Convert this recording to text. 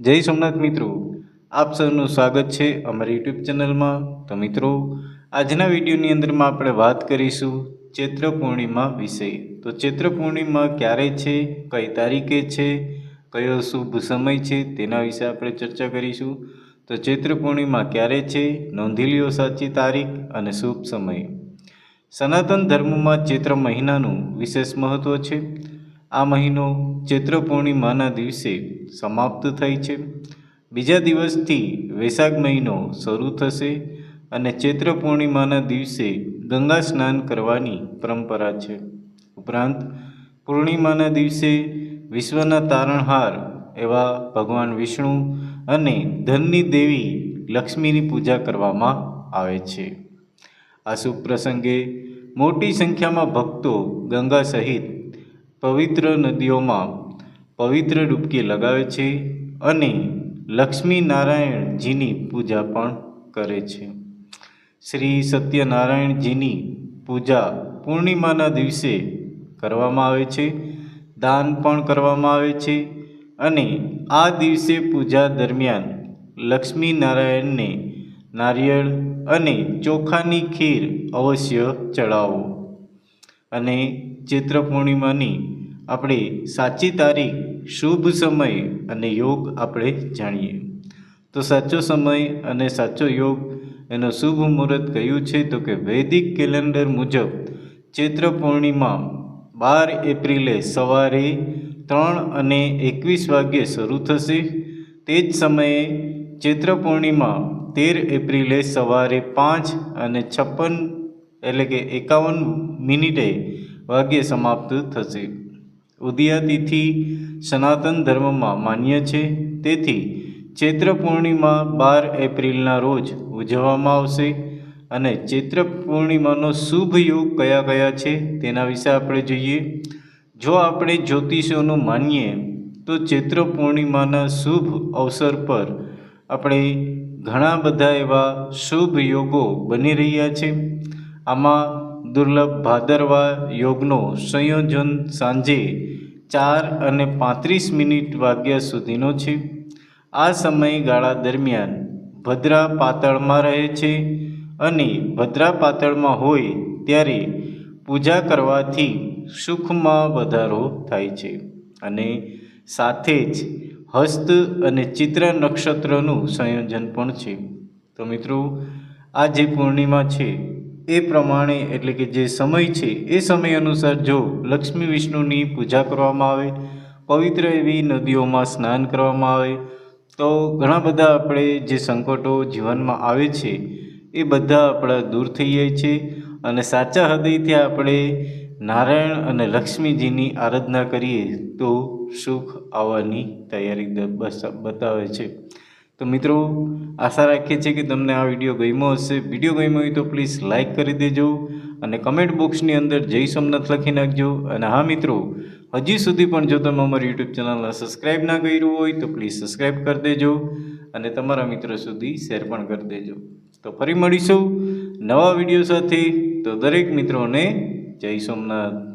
જય સોમનાથ મિત્રો. આપ સૌનું સ્વાગત છે અમારી યુટ્યુબ ચેનલમાં. તો મિત્રો, આજના વિડીયોની અંદરમાં આપણે વાત કરીશું ચૈત્ર પૂર્ણિમા વિશે. તો ચૈત્ર પૂર્ણિમા ક્યારે છે, કઈ તારીખે છે, કયો શુભ સમય છે, તેના વિશે આપણે ચર્ચા કરીશું. તો ચૈત્ર પૂર્ણિમા ક્યારે છે, નોંધી લ્યો સાચી તારીખ અને શુભ સમય. સનાતન ધર્મમાં ચૈત્ર મહિનાનું વિશેષ મહત્ત્વ છે. આ મહિનો ચૈત્ર પૂર્ણિમાના દિવસે સમાપ્ત થાય છે. બીજા દિવસથી વૈશાખ મહિનો શરૂ થશે અને ચૈત્ર પૂર્ણિમાના દિવસે ગંગા સ્નાન કરવાની પરંપરા છે. ઉપરાંત, પૂર્ણિમાના દિવસે વિશ્વના તારણહાર એવા ભગવાન વિષ્ણુ અને ધનની દેવી લક્ષ્મીની પૂજા કરવામાં આવે છે. આ શુભ પ્રસંગે મોટી સંખ્યામાં ભક્તો ગંગા સહિત પવિત્ર નદીઓમાં પવિત્ર ડૂબકી લગાવે છે અને લક્ષ્મી નારાયણજીની પૂજા પણ કરે છે. શ્રી સત્યનારાયણજીની પૂજા પૂર્ણિમાના દિવસે કરવામાં આવે છે, દાન પણ કરવામાં આવે છે અને આ દિવસે પૂજા દરમિયાન લક્ષ્મી નારાયણને નારિયેળ અને ચોખાની ખીર અવશ્ય ચડાવો અને ચૈત્ર પૂર્ણિમાની આપણે સાચી તારીખ, શુભ સમય અને યોગ આપણે જાણીએ. તો સાચો સમય અને સાચો યોગ એનો શુભ મુહૂર્ત કયું છે? તો કે વૈદિક કેલેન્ડર મુજબ ચૈત્ર પૂર્ણિમા બાર એપ્રિલે સવારે ત્રણ અને એકવીસ વાગ્યે શરૂ થશે. તે જ સમયે ચૈત્ર પૂર્ણિમા તેર એપ્રિલે સવારે પાંચ અને છપ્પન એટલે કે એકાવન મિનિટે વાગ્યે સમાપ્ત થશે. ઉદયા તિથિ સનાતન ધર્મમાં માન્ય છે. તેથી ચૈત્ર પૂર્ણિમા બાર એપ્રિલના રોજ ઉજવવામાં આવશે અને ચૈત્ર પૂર્ણિમાનો શુભ યોગ કયા કયા છે તેના વિશે આપણે જોઈએ. જો આપણે જ્યોતિષોનું માનીએ, તો ચૈત્ર પૂર્ણિમાના શુભ અવસર પર આપણે ઘણા બધા એવા શુભ યોગો બની રહ્યા છે. આમાં દુર્લભ ભાદરવા યોગનો સંયોજન સાંજે ચાર અને પાંત્રીસ મિનિટ વાગ્યા સુધીનો છે. આ સમયગાળા દરમિયાન ભદ્રા પાતળમાં રહે છે અને ભદ્રા પાતળમાં હોય ત્યારે પૂજા કરવાથી સુખમાં વધારો થાય છે અને સાથે જ હસ્ત અને ચિત્ર નક્ષત્રનું સંયોજન પણ છે. તો મિત્રો, આ જે પૂર્ણિમા છે એ પ્રમાણે એટલે કે જે સમય છે, એ સમય અનુસાર જો લક્ષ્મી વિષ્ણુની પૂજા કરવામાં આવે, પવિત્ર એવી નદીઓમાં સ્નાન કરવામાં આવે, તો ઘણા બધા આપણે જે સંકટો જીવનમાં આવે છે, એ બધા આપણા દૂર થઈ જાય છે અને સાચા હૃદયથી આપણે નારાયણ અને લક્ષ્મીજીની આરાધના કરીએ તો સુખ આવવાની તૈયારી બતાવે છે. તો મિત્રો, આશા રાખીએ છીએ કે તમને આ વીડિયો ગમ્યો હશે. વીડિયો ગમ્યો હોય તો પ્લીઝ લાઇક કરી દેજો અને કમેન્ટ બોક્સની અંદર જય સોમનાથ લખી નાખજો. અને હા મિત્રો, હજી સુધી પણ જો તમે અમારી યુટ્યુબ ચેનલને સબસ્ક્રાઈબ ના કર્યું હોય તો પ્લીઝ સબસ્ક્રાઈબ કરી દેજો અને તમારા મિત્રો સુધી શેર પણ કરી દેજો. તો ફરી મળીશું નવા વીડિયો સાથે. તો દરેક મિત્રોને જય સોમનાથ.